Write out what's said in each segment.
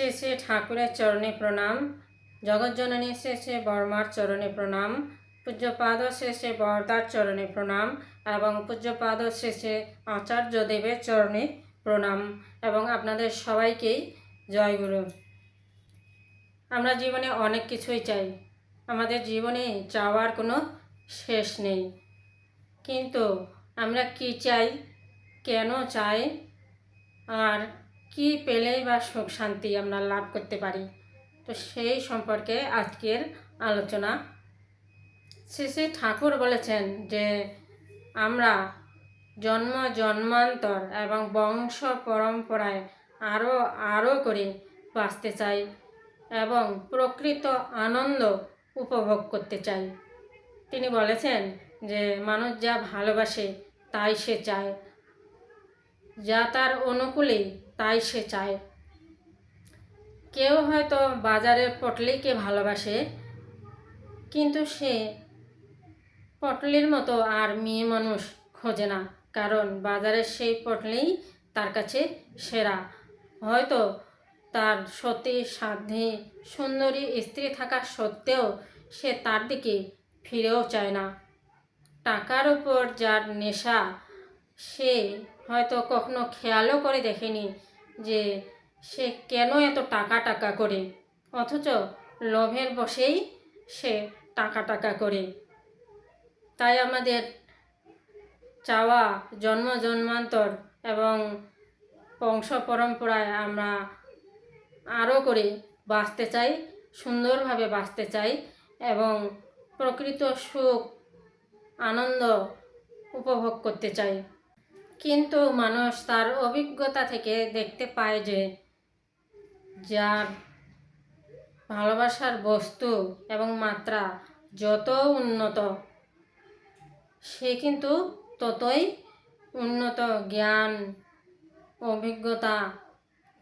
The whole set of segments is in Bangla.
শ্রী শ্রী ঠাকুরের চরণে প্রণাম। জগজ্জননী শ্রী শ্রী বর্মার চরণে প্রণাম। পূজ্যপাদ শ্রী শ্রী বরদার চরণে প্রণাম এবং পূজ্যপাদ শ্রী শ্রী আচার্য দেবের চরণে প্রণাম এবং আপনাদের সবাইকেই জয়গুরু আমরা জীবনে অনেক কিছুই চাই। আমাদের জীবনে চাওয়ার কোনো শেষ নেই। কিন্তু আমরা কি চাই, কেন চাই, আর কি পেলেই বা সুখ শান্তি আমরা লাভ করতে পারি? তো সেই সম্পর্কে আজকের আলোচনা। শ্রী ঠাকুর বলেছেন যে, আমরা জন্ম, জন্মান্তর এবং বংশ পরম্পরায় আরও আরও করে বাঁচতে চাই এবং প্রকৃত আনন্দ উপভোগ করতে চাই। তিনি বলেছেন যে, মানুষ যা ভালোবাসে তাই সে চায়। যা তার অনুকূলে তাই সে চায়। কেউ হয়তো বাজারের পটলিকে ভালোবাসে, কিন্তু সে পটলির মতো আর মেয়ে মানুষ খোঁজে না, কারণ বাজারের সেই পটলেই তার কাছে সেরা। হয়তো তার সতী, সাধ্যে, সুন্দরী স্ত্রী থাকা সত্ত্বেও সে তার দিকে ফিরেও চায় না। টাকার উপর যার নেশা, সে হয়তো কখনো খেয়ালও করে দেখেনি যে সে কেন এত টাকা টাকা করে। অথচ লোভের বসেই সে টাকা টাকা করে। তাই আমাদের চাওয়া জন্ম, জন্মান্তর এবং বংশ পরম্পরায় আমরা আরও করে বাঁচতে চাই, সুন্দরভাবে বাঁচতে চাই এবং প্রকৃত সুখ, আনন্দ উপভোগ করতে চাই। কিন্তু মানুষ তার অভিজ্ঞতা থেকে দেখতে পায় যে যার ভালোবাসার বস্তু এবং মাত্রা যত উন্নত, সে কিন্তু ততই উন্নত জ্ঞান, অভিজ্ঞতা,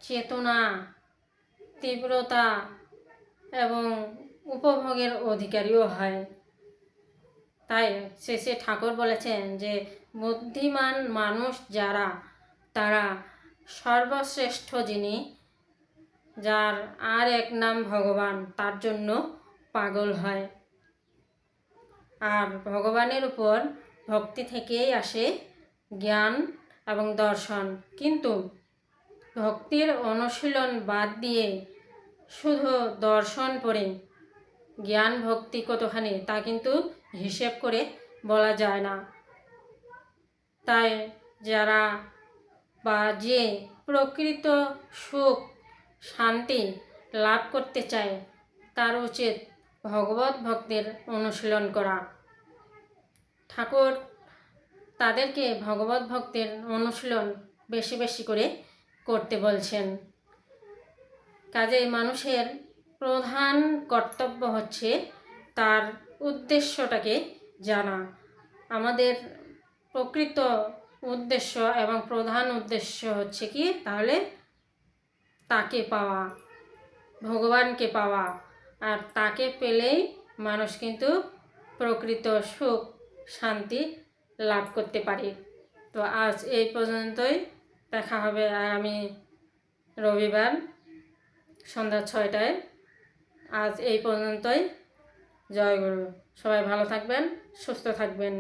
চেতনা, তীব্রতা এবং উপভোগের অধিকারীও হয়। তাই শেষে ঠাকুর বলেছেন যে, বুদ্ধিমান মানুষ যারা, তারা সর্বশ্রেষ্ঠ যিনি, যার আর এক নাম ভগবান, তার জন্য পাগল হয়। আর ভগবানের উপর ভক্তি থেকেই আসে জ্ঞান এবং দর্শন। কিন্তু ভক্তির অনুশীলন বাদ দিয়ে শুধু দর্শন পড়ে জ্ঞান ভক্তি কতখানি, তা কিন্তু হিসেব করে বলা যায় না। তাই যারা বা যে প্রকৃত সুখ, শান্তি লাভ করতে চায়, তার উচিত ভগবত ভক্তের অনুশীলন করা। ঠাকুর, তাদেরকে ভগবত ভক্তের অনুশীলন বেশি বেশি করে করতে বলছেন। কাজে মানুষের প্রধান কর্তব্য হচ্ছে তার উদ্দেশ্যটাকে জানা। আমাদের প্রকৃত উদ্দেশ্য এবং প্রধান উদ্দেশ্য হচ্ছে কি? তাহলে তাকে পাওয়া, ভগবানকে পাওয়া। আর তাকে পেলেই মানুষ কিন্তু প্রকৃত সুখ, শান্তি লাভ করতে পারে। তো আজ এই পর্যন্তই। দেখা হবে আগামী রবিবার সন্ধ্যা ছয়টায়। আজ এই পর্যন্তই। জয় গুরু। সবাই ভালো থাকবেন সুস্থ থাকবেন।